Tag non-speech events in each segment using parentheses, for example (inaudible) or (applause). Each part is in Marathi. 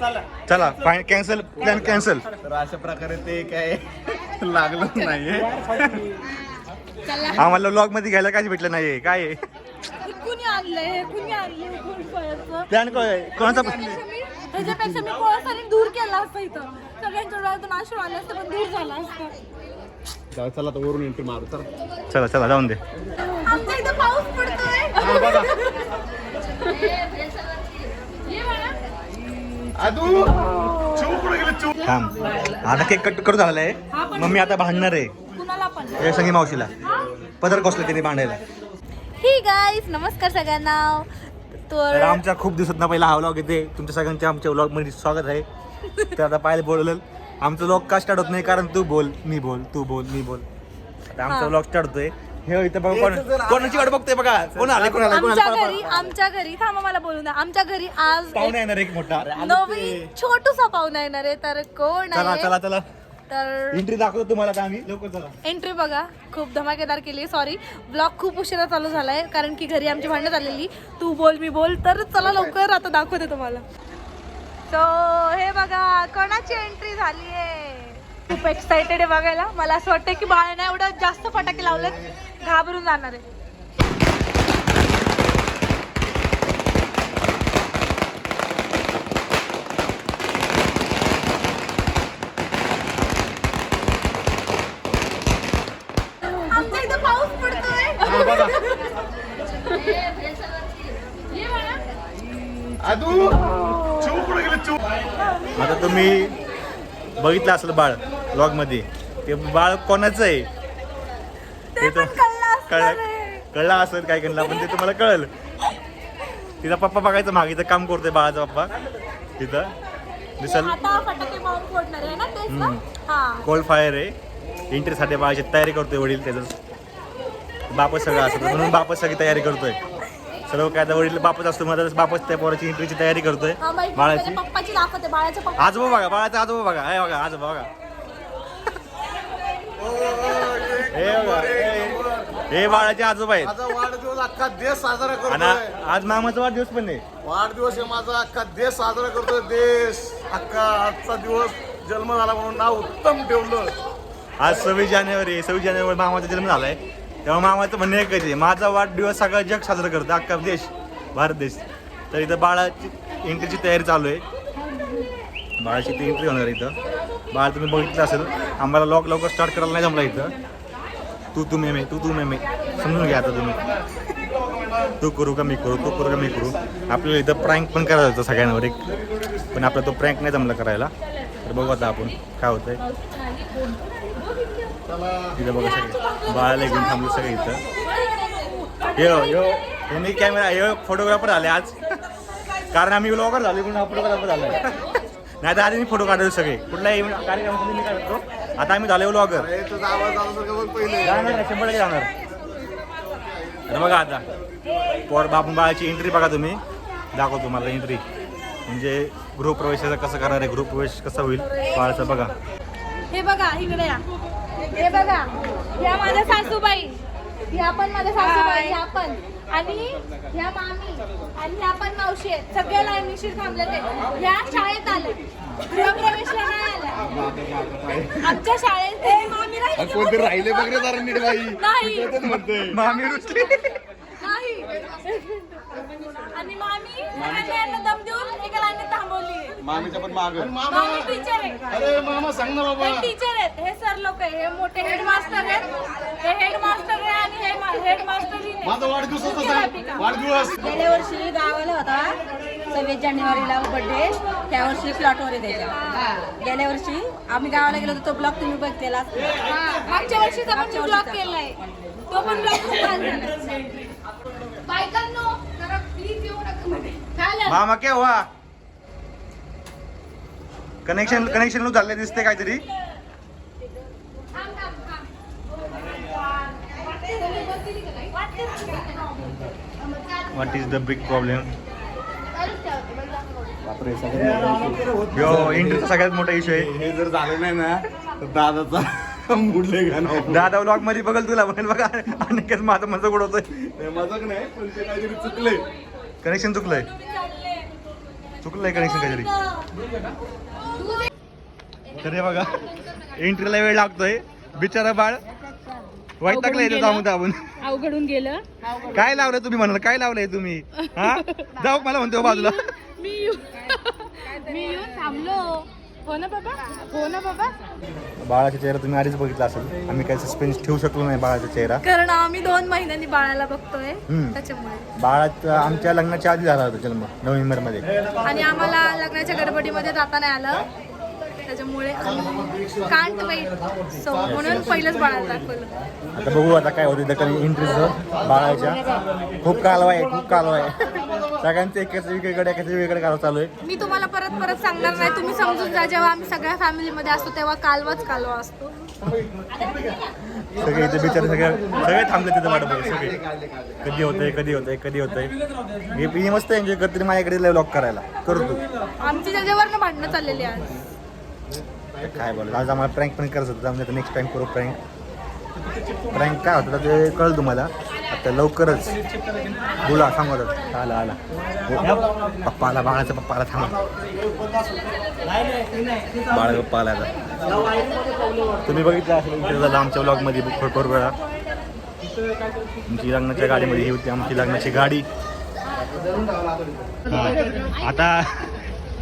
चला. कॅन्सल प्लॅन कॅन्सल तर अशा प्रकारे ते काय लागलं नाहीये. आम्हाला ब्लॉगमध्ये घ्यायला काय भेटलं नाहीये काय आहे? कुणी आणलंय? हे कुणी आणलंय कोण फळाचं? प्लॅन काय कोणाचा ह्याच्यापेक्षा मी- ह्याच्यापेक्षा मी कोळसाने दूर केला असतं इथं. सगळ्यांच्या डोळ्यातून आश्रू आले असते पण दूर झाला असतं. चला चला आता वरून एंट्री मारू चला. चला चला जाऊन दे. आमच्या इथं पाऊस पडतोय (laughs) ये बाळा. आदू चिव कुठे गेले चिव थांब. आता केक कट करू झालेला आहे मम्मी आता भांडणार आहे. कुणाला पण. हे संगी मावशीला. पदर कसलं त्याने भांडायला? ही गाईज नमस्कार सगळ्यांना. तर आमच्या खूप दिवसात पहिला हा व्लॉग येते. तुमच्या सगळ्यांच्या आमच्या व्लॉगमध्ये स्वागत आहे. तर आता पाहायला बोललं आमचं व्लॉग का स्टार्ट होत नाही? कारण तू बोल मी बोल तू बोल मी बोल. आता आमचा. व्लॉग स्टार्ट होतोय. हे इथं बघा कोण कोणाची वाट बघतोय बघा. कोण आले कोण आले कोण आमच्या घरी आमच्या घरी थांबा मला बोलू ना. आमच्या घरी आज पाहुणे येणार एक मोठा. नवीन छोटूसा पाहुणा येणार आहे. तर कोण चला आहे? चला चला. तर एंट्री दाखवतो तुम्हाला आता आम्ही. लवकर चला. एंट्री बघा. खूप धमाकेदार केली सॉरी ब्लॉग खूप उशिरा चालू झालाय. कारण की घरी आमची भांडणं झालेली. तू बोल मी बोल. तर चला लवकर. आता दाखवते तुम्हाला. सो हे बघा. कोणाची एंट्री झाली आहे? खूप एक्साइटेड आहे बघायला. मला असं वाटतं की बाळाने एवढं जास्त फटाके लावलेत घाबरून जाणार आहे. आता तुम्ही बघितलं असलं बाळ. व्लॉगमध्ये ते बाळ कोणाचं आहे? ते पण कळलं कळलं असेल काय कळलं पण ते तुम्हाला कळलं. तिचा पप्पा बघायचं मागेचं काम करतोय बाळाचा पप्पा. तिथं. दिसल. कोल्ड फायर आहे एंट्रीसाठी बाळाची तयारी करतोय वडील त्याचं. बापच सगळं असतं. म्हणून बापच सगळी तयारी करतोय. सर्व काय आता वडील बापच असतो माझा बापच त्या पोराची एंट्रीची तयारी करतोय. बाळाची. आजोबा बघा बाळाचा आजोबा बघा. हे बघा आजोबा बघा. हे हे- हे बाळाचे आजोबा आहेत. माझा वाढदिवस अख्खा देश साजरा आणि करतोय आज मामाचा वाढदिवस पण आहे. वाढदिवस आहे माझा अख्खा देश साजरा करतोय. देश अख्खा आजचा दिवस जन्म झाला म्हणून नाव उत्तम ठेवलं. आज सव्वीस जानेवारी सव्वीस जानेवारी मामाचा जन्म झालाय. तेव्हा मामाचं म्हणणं एकच आहे माझा वाढदिवस सगळं जग साजरा करतं अख्खा देश भारत देश. तर इथं बाळाची एंट्रीची तयारी चालू आहे. बाळाची एंट्री होणार आहे इथं. बाहेर तुम्ही बघितलं असेल आम्हाला लॉक लवकर स्टार्ट करायला नाही जमला इथं. तू तू मेमे तू तू मेमे. समजून घ्या आता तुम्ही. तू करू का मी करू तू करू का मी करू? आपल्याला इथं प्रँक पण करायचं होतं सगळ्यांवर एक. पण आपला तो प्रँक नाही जमला करायला. तर बघू आता आपण काय होतंय. इथं बघा सगळे. बाळाला घेऊन थांबलो सगळे इथं. यो यो. यांनी कॅमेरा यो फोटोग्राफर आले आज. कारण आम्ही ब्लॉगर झालो म्हणून फोटोग्राफर झालोय नाही तर आधी मी फोटो काढतो सगळे. कुठल्याही कार्यक्रमामध्ये मी काढतो आता आम्ही झालो ब्लॉगर अरे तुझा आवाज आला सगळं बघ पहिले. जाणार शंभर टक्के जाणार. अरे बघा आता. पोर बापू बाळाची एंट्री बघा तुम्ही. दाखवतो तुम्हाला एंट्री म्हणजे गृहप्रवेशाचा कसं करणार आहे? गृहप्रवेश कसा होईल? बाळाचा बघा. हे बघा इकडे या. हे बघा. ह्या माझ्या सासूबाई. ह्या पण माझ्या सासूबाई ह्या पण. आणि ह्या मामी आणि ह्या पण मावशी आहेत. सगळ्या लाईनीशीर थांबले ते. ह्या शाळेत आले गृहप्रवेशला नाही आल्या. आमच्या शाळेत ते मामी राहिली की कोणते राहिले बघ रे जरा नीट बाई. नाही. मामी रुचली नाही. आणि मामी सगळ्यांना मामीच्या पण माग. मामी टीचर आहे अरे मामा सांग ना बाबा. हे टीचर आहेत. हे सर लोक आहे हे मोठे हेडमास्टर आहेत. हे हेडमास्टर आहे आणि हे हेडमास्टर माझा वाढदिवस होता वाढदिवस. गेल्या वर्षी गावाला होता. सव्वीस जानेवारीला बर्थडे त्या वर्षी प्लॉटवर आहे त्याच्या गेल्या वर्षी आम्ही गावाला गेलो होतो. तो ब्लॉग तुम्ही बघितलेला मागच्या वर्षीचा पण मी ब्लॉग केलाय. तो पण झाला. बायकांनो जरा प्लीज येऊ नका मध्ये झालं. मामा केव्हा? कनेक्शन कनेक्शन लूज झाले दिसते काहीतरी. What is the big problem सगळ्यात मोठा इशू आहे. हे जर झालं नाही ना तर दादाचा मुडले घाण दादा ब्लॉगमध्ये बघल तुला म्हणेल बघा अनेकच माझं मजा उडवतोय. मजाक नाही पण ते काहीतरी चुकले कनेक्शन चुकलंय. चुकलंय कनेक्शन काहीतरी. तर हे बघा एंट्रीला वेळ लागतोय. बिचारा बाळ वाईट टाकलं येतं जाऊन दाबून. अवघडून गेलं. काय लावलंय तुम्ही म्हणाल? काय लावलंय तुम्ही? हा? जाऊ मला म्हणतो बाजूला. मी येऊ- मी येऊन थांबलो. हो ना बाबा? हो ना बाबा? बाळाचा चेहरा तुम्ही आधीच बघितला असेल. आम्ही काही सस्पेन्स ठेवू शकलो नाही बाळाचा चेहरा. कारण आम्ही दोन महिन्यांनी बाळाला बघतोय. हम्म. त्याच्यामुळे. बाळात आमच्या लग्नाच्या आधी झाला होता जन्म नोव्हेंबरमध्ये आणि आम्हाला लग्नाच्या गडबडीमध्ये जाता नाही आलं. त्याच्यामुळे कांट वेट सो म्हणून पहिलंच बाळाला दाखवलं आता बघू आता काय होतं दखल एंट्रीचं बाळाच्या. खूप कालवा आहे खूप कालवा आहे. सगळ्यांचं एकाच वेगळीकडे एकाच वेगळीकडे कालवा चालू आहे. मी तुम्हाला परत परत सांगणार नाही तुम्ही समजून जा जेव्हा आम्ही सगळ्या फॅमिलीमध्ये असतो तेव्हा कालवाच कालवा असतो. सगळे इथे बिचारे सगळे सगळे थांबले तिथे वाटत बघ सगळे. कधी होतंय कधी होतंय कधी होतंय. हे मी मस्त एन्जॉय करते माझ्याकडे लॉक करायला. करतो आमची त्याच्यावरनं भांडणं चाललेली आज. काय बोल आज आम्हाला प्रँक पण करत होतं आम्ही नेक्स्ट टाइम करू प्रँक प्रँक काय होतं ते कळलं तुम्हाला? आता लवकरच. बोला सांगत आला आला. पप्पा आला बाळाचा पप्पाला थांबा. बाळा पप्पा आला तुम्ही बघितलं असेल झालं आमच्या ब्लॉगमध्ये भरपूर वेळा. आमची लग्नाच्या गाडीमध्ये ही होती आमची लग्नाची गाडी. आता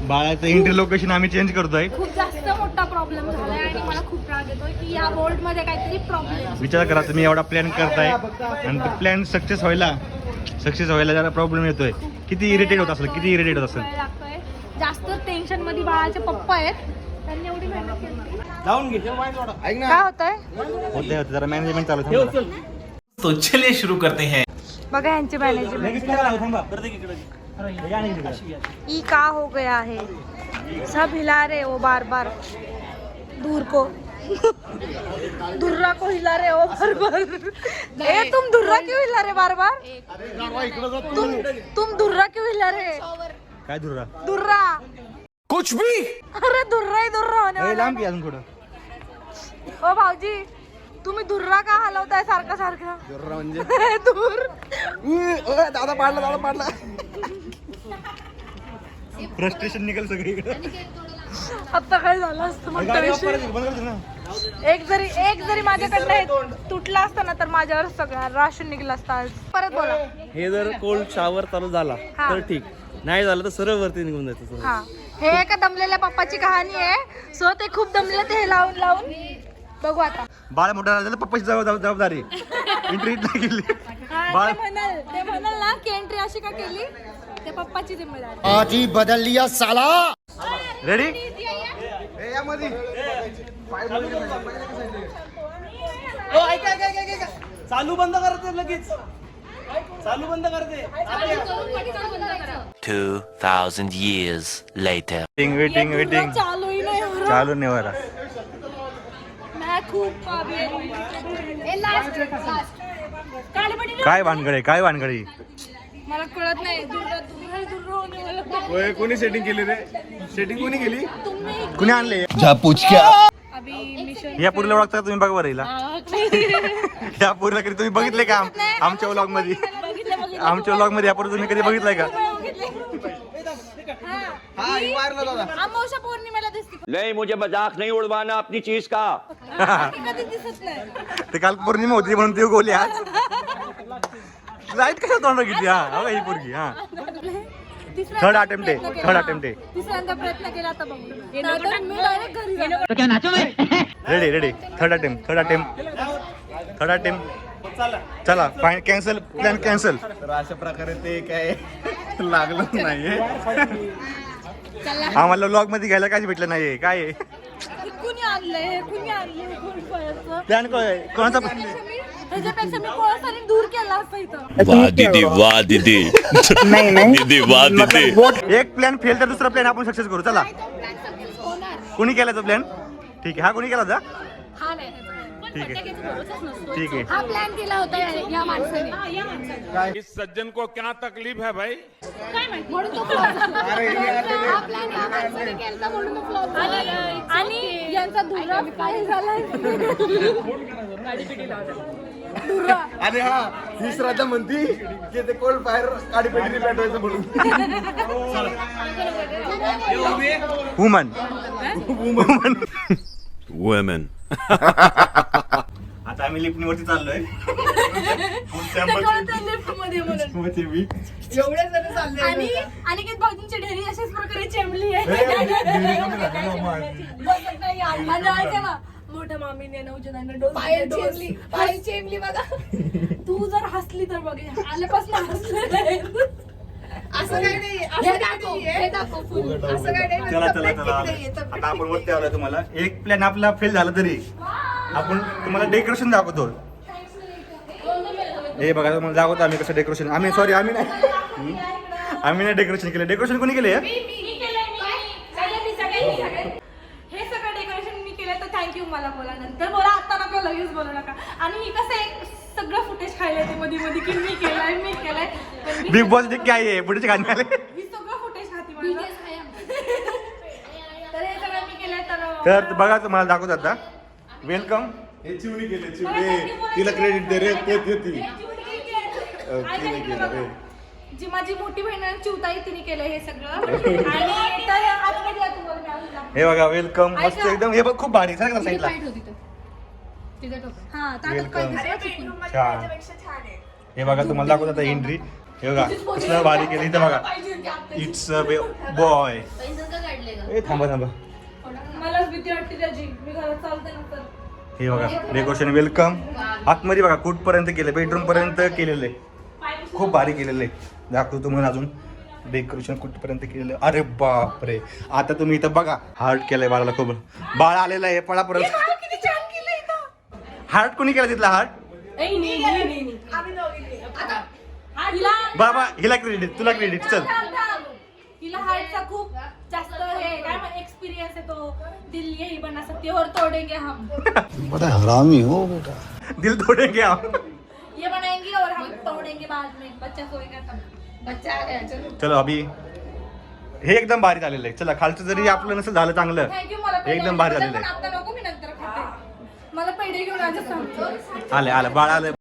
बाळाचं एंट्री लोकेशन आम्ही चेंज करतोय. खूप जास्त मोठा प्रॉब्लेम झालाय आणि मला खूप राग येतोय की या बोर्डमध्ये काहीतरी प्रॉब्लेम विचार करा तुम्ही एवढा प्लॅन करताय. आणि तो प्लॅन सक्सेस व्हायला सक्सेस व्हायला जरा प्रॉब्लेम येतोय. किती इरिटेट होत असेल किती इरिटेट होत असेल? लागतोय. जास्त टेन्शनमध्ये बाळाचे पप्पा आहेत. त्यांनी एवढी मेहनत केली. काय होतंय? होते होते जरा मॅनेजमेंट चालू. तो चलिए शुरू करते हैं। बघा यांची मॅनेजमेंट ई का हो गया है? सब हिला रहे हो बार बार दूर को। (laughs) दुर्रा को हिला रहे हो बार बार ए तुम दुर्रा क्यों हिला रहे बार बार तुम तुम दुर्रा क्यों हिला रहे? काय धुरा दुर्रा। कुछ भी। अरे दुर्रा ही दुर्रा होने ए, वाला लांब की अजून थोडं। ओ भाऊजी। तुम्ही दुर्रा का हलवताय सारखं सारखं? दूर (laughs) दादा पाडला दादा पाडला. फ्रस्ट्रेशन निघेल सगळीकडे. आता काय झालं असतं मग? एक जरी एक जरी माझ्याकडनं तुटला असता ना तर माझ्यावर सगळं राशन निघलं असतं आज. परत बोला. हे जर कोल्ड शावर चालू झाला हा. तर ठीक. नाही झालं तर सरळ वरती निघून जायचं. हा. हे एका दमलेल्या पप्पाची कहाणी आहे. सो ते खूप दमले ते हे लावून लावून. बघू आता. बाळ मोठा झाला पप्पाची जबाब- जबाब- जबाबदारी. एंट्री हा, बाळ ते म्हणाल ते म्हणाल ना की एंट्री अशी का केली? ते पप्पाची जिम्मेदारी आज ही बदल लिया साला रेडी चालू बंद करते लगेच. चालू बंद करते. 2,000 years later. Waiting waiting waiting चालू ही नाही हो रहा. चालू नाही बरा मैं खूप काबिल ए लास्ट लास्ट काळे पडी काय भानगड आहे काय भानगड? आहे मला कळत नाही. कोणी सेटिंग केली रे? सेटिंग कोणी केली? कुणी आणले? या पुरीला ओळखता तुम्ही बघा बरं हिला. या पुरीला कधी तुम्ही बघितले का आम- आमच्या व्लॉगमध्ये? बघितलं बघितलं. आमच्या व्लॉगमध्ये या पुरी तुम्ही कधी बघितलंय का? अमावस्या पौर्णिमेला दिसते. नहीं मुझे मजाक नहीं उड़वाना अपनी चीज का? कधी दिसत नाही. ते काल पौर्णिमा होती म्हणून ती गोली आज लाइट कशा तोंड घेतली हा? हो ही पोरगी हा. Third attempt आहे, केला. attempt आहे. तिसऱ्यांदा प्रयत्न केला आता बघू. नाहीतर मी डायरेक्ट घरी जाणार. Ready ready third attempt third attempt third attempt चला फाईन कॅन्सल प्लॅन कॅन्सल तर अशा प्रकारे ते काय लागलं नाहीये. आम्हाला व्लॉगमध्ये घ्यायला काय भेटलं नाहीये. काय आहे? कुणी आणलंय? कुणी आणलंय? कोण पळायचं? प्लॅन काय कोणाचा ह्याच्यापेक्षा मी- ह्याच्यापेक्षा मी कोळसाने दूर केला असता इथं. वाह दीदी वाह दीदी. दीदी वाह दीदी. एक प्लॅन फेल तर दुसरा प्लॅन आपण सक्सेस करू. चला. कोणी केला तो प्लॅन? ठीक आहे. हा कोणी केला होता? हा नाही. ठीक आहे. हा प्लॅन केला होता या- या माणसाने. इस सज्जन को क्या तकलीफ है भाई? म्हणून तो flop झाला. हा plan या माणसाने केलता म्हणून तो flop झाला. आणि यांचा धुरा काय झालाय? आणि हा ही श्रद्धा म्हणती की ते कोल्ड फायर काडी पेटी पेटवायचं म्हणून. Woman women. (laughs) आता आम्ही लिफ्टवरती चाललोय. (laughs) मध्ये म्हणून. मध्ये मी. आणि अनिकेत भाऊजींची ढेरी अशाच प्रकारे चेंबली आहे. आणि ऐका ना, मोठ्या मामीने नवजनांना डोस पाय चेंबली पाय चेंबली बघा. तू जर हसली तर बघ आल्यापासून हसलेलं असं काय नाही हे दाखव हे दाखव full. असं काय नाही चला चला चला. आता आपण वरती आलोय तुम्हाला. एक प्लॅन आपला फेल झाला तरी. आपण तुम्हाला डेकोरेशन दाखवतो. हे बघा तुम्हाला दाखवतो आम्ही कसं डेकोरेशन आम्ही सॉरी आम्ही नाही. आम्ही नाही डेकोरेशन केलं. डेकोरेशन कोणी केलं हे सगळं डेकोरेशन मी केलं तर थँक्यू मला बोला नंतर. बोला आता नका लगेच बोलू नका. आणि ही कसं एक खायला ते मध्ये मध्ये की मी केलंय मी केलंय. पण मी बिग बॉस काय आहे पुढचे गाणे आले मी सगळं फुटेज खाते माझं. (laughs) तर हे सगळं मी केलंय तर तर बघा तुम्हाला दाखवतो आता. वेलकम हे चिवणी केले मला चिवणी. तिला क्रेडिट दे रे ते ते ती हे तिने केलं. (laughs) बघा. रे. जी माझी मोठी बहीण आहे, चिवताई तिने केलं हे सगळं. (laughs) आणि तर आतमध्ये या तुम्हाला मी अजून दाखवते. हे बघा वेलकम मस्त. एकदम. हे बघ खूप भारी. सर साईडला हा ताटात काय वेलकम दिसलं चुकून. छान. हे बघा तुम्हाला दाखवत आता एंट्री हे बघा कसलं भारी केलं इथं बघा. इट्स अ बॉय ए थांबा थांबा. मलाच भीती वाटते त्याची. मी घरात चालते नंतर. हे बघा डेकोरेशन वेलकम आतमध्ये बघा कुठपर्यंत केलं? बेडरूम पर्यंत केलेलं. आहे खूप भारी केलेलं. आहे दाखवतो तुम्हाला अजून. डेकोरेशन कुठपर्यंत केलेलं? आहे. अरे बापरे. आता तुम्ही इथं बघा. हार्ट केलंय बाळाला खूप. बाळ आलेलं आहे पळापर्यंत हार्ट कोणी केला तिथला हार्ट हिला बाबा हिला क्रेडिट तुला क्रेडिट चल. हिला हार्टचा खूप जास्त हे काय एक्सपिरियन्स आहे तो? दिल यही बना सकते और तोडेंगे हम. बड़ा हरामी हो बेटा. दिल तोडेंगे हम. ये बनाएंगे और हम तोड़ेंगे बाद में. बच्चा सोएगा तब. बच्चा आ गया चलो. चलो अभी हे एकदम भारी झालेलं आहे. चला खालचं जरी आपलं नसेल झालं चांगलं. थँक्यू मला एकदम भारी झालेलं पण आता नको मी नंतर मला पेढे घेऊन आज सांगतो आलं बाळ आलं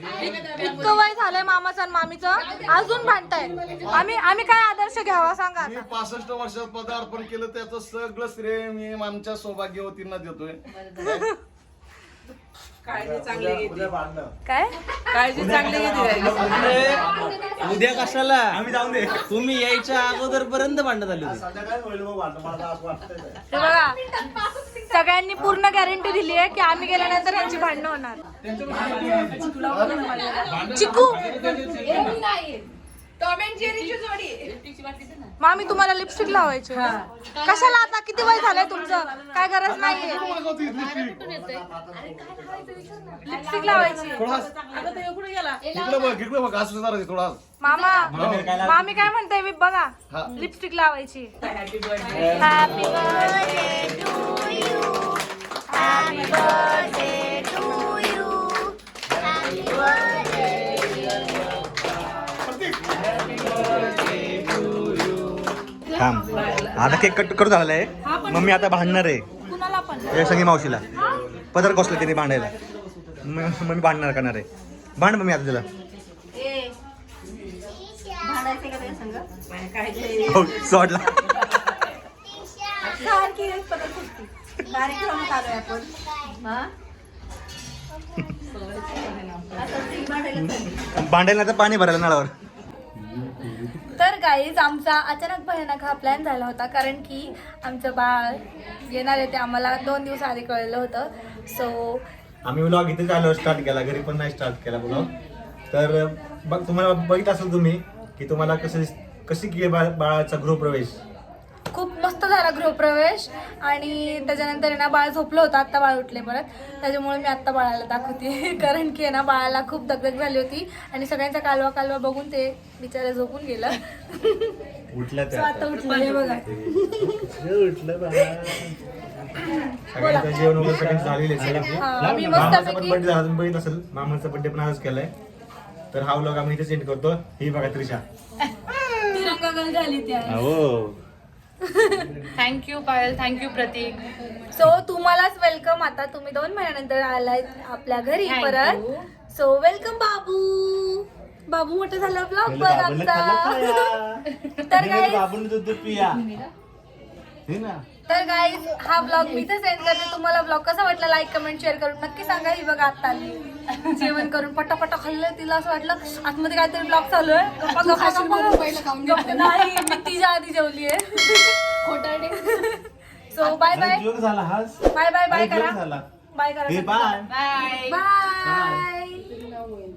इतकं वय झालंय मामाचं आणि मामीचं. अजून भांडताय आम्ही आम्ही काय आदर्श घ्यावा सांगा मी आता पासष्ट वर्षात पदार्पण केलं त्याचं सगळं श्रेय मी आमच्या सौभाग्यवतींना देतोय. काळजी चांगली घेते. काय? काळजी चांगली घेते. उद्या कशाला? आम्ही जाऊन दे. तुम्ही यायच्या अगोदर पर्यंत भांडत आली होती हे बघा. सगळ्यांनी पूर्ण गॅरंटी दिली आहे की आम्ही गेल्यानंतर यांची भांडणं होणार. चिकू! मामी तुम्हाला लिपस्टिक लावायची कशाला आता? किती वय झालंय तुमचं? काय गरज नाहीये. लिपस्टिक लावायची इकडे बघ इकडे बघ असं जरा थोडा मामा मामी. काय म्हणते मी बघा. लिपस्टिक लावायची हॅपी बर्थडे आता केक कट करू झालेला आहे मम्मी आता भांडणार आहे. या संगी मावशीला. पदर कसलं तिने भांडायला. म- मम्मी भांडणार करणार आहे. भांड मम्मी आता तुला. हो सोडला. हा. भांडायला तर पाणी भरायला नळावर. तर गाईज आमचा अचानक भयानक हा प्लॅन झाला होता कारण की आमचं बाळ येणार आहे ते आम्हाला दोन दिवस आधी कळलं होतं. सो आम्ही ब्लॉग इथे झालो स्टार्ट केला घरी पण नाही स्टार्ट केला ब्लॉग तर बघ तुम्हाला बघित असेल तुम्ही की तुम्हाला कसं कशी केली बा- बाळाचा गृहप्रवेश? खूप मस्त झाला गृहप्रवेश. आणि त्याच्यानंतर ना बाळ झोपलं होतं आत्ता बाळ उठले परत. त्याच्यामुळे मी आत्ता बाळाला दाखवते. (laughs) कारण की ना बाळाला खूप दगदग झाली होती. आणि सगळ्यांचा कालवा कालवा बघून ते बिचारे झोपून गेलं. (laughs) आता उठलं हे बघा. सगळ्यांचं जेवण वगैरे सगळ्यांचं झालेलं आहे सगळ्यांचे. हा, मी मामाचा पण मस्तपैकी बर्थडे झाला तुम्ही बघित असेल. मामाचा बर्थडे पण आजच केलाय. तर हा व्लॉग आम्ही इथे सेंड करतो. ही बघा त्रिशा. तिरंगा झाली ती आहे. हो thank you Payal thank you Prateek so तुम्हालाच वेलकम आता. तुम्ही दोन महिन्यानंतर आलाय आपल्या घरी Thank परत. सो वेलकम बाबू. बाबू मोठं झालं ब्लॉग बघ आमचा. तर गाईज (laughs) तर गाईज हा ब्लॉग मी तर सेंड करते. तुम्हाला ब्लॉग कसा वाटला लाईक कमेंट शेअर करून नक्की सांगा. ही बघा आता आली जेवण करून पटापटा खाल्लं तिला असं वाटलं आतमध्ये काहीतरी ब्लॉग चालू आहे. गप्पा गप्पा गप्पा. गप्पा नाही मी तिच्या आधी जेवली आहे. सो बाय बाय झाला हा बाय बाय बाय करा. बाय करा. Bye bye bye